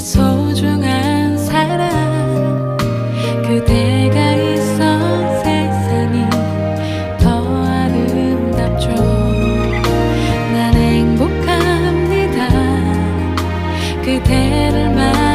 소중한 사랑. 그대가 있어 세상이 더 아름답죠. 난 행복합니다. 그대를 만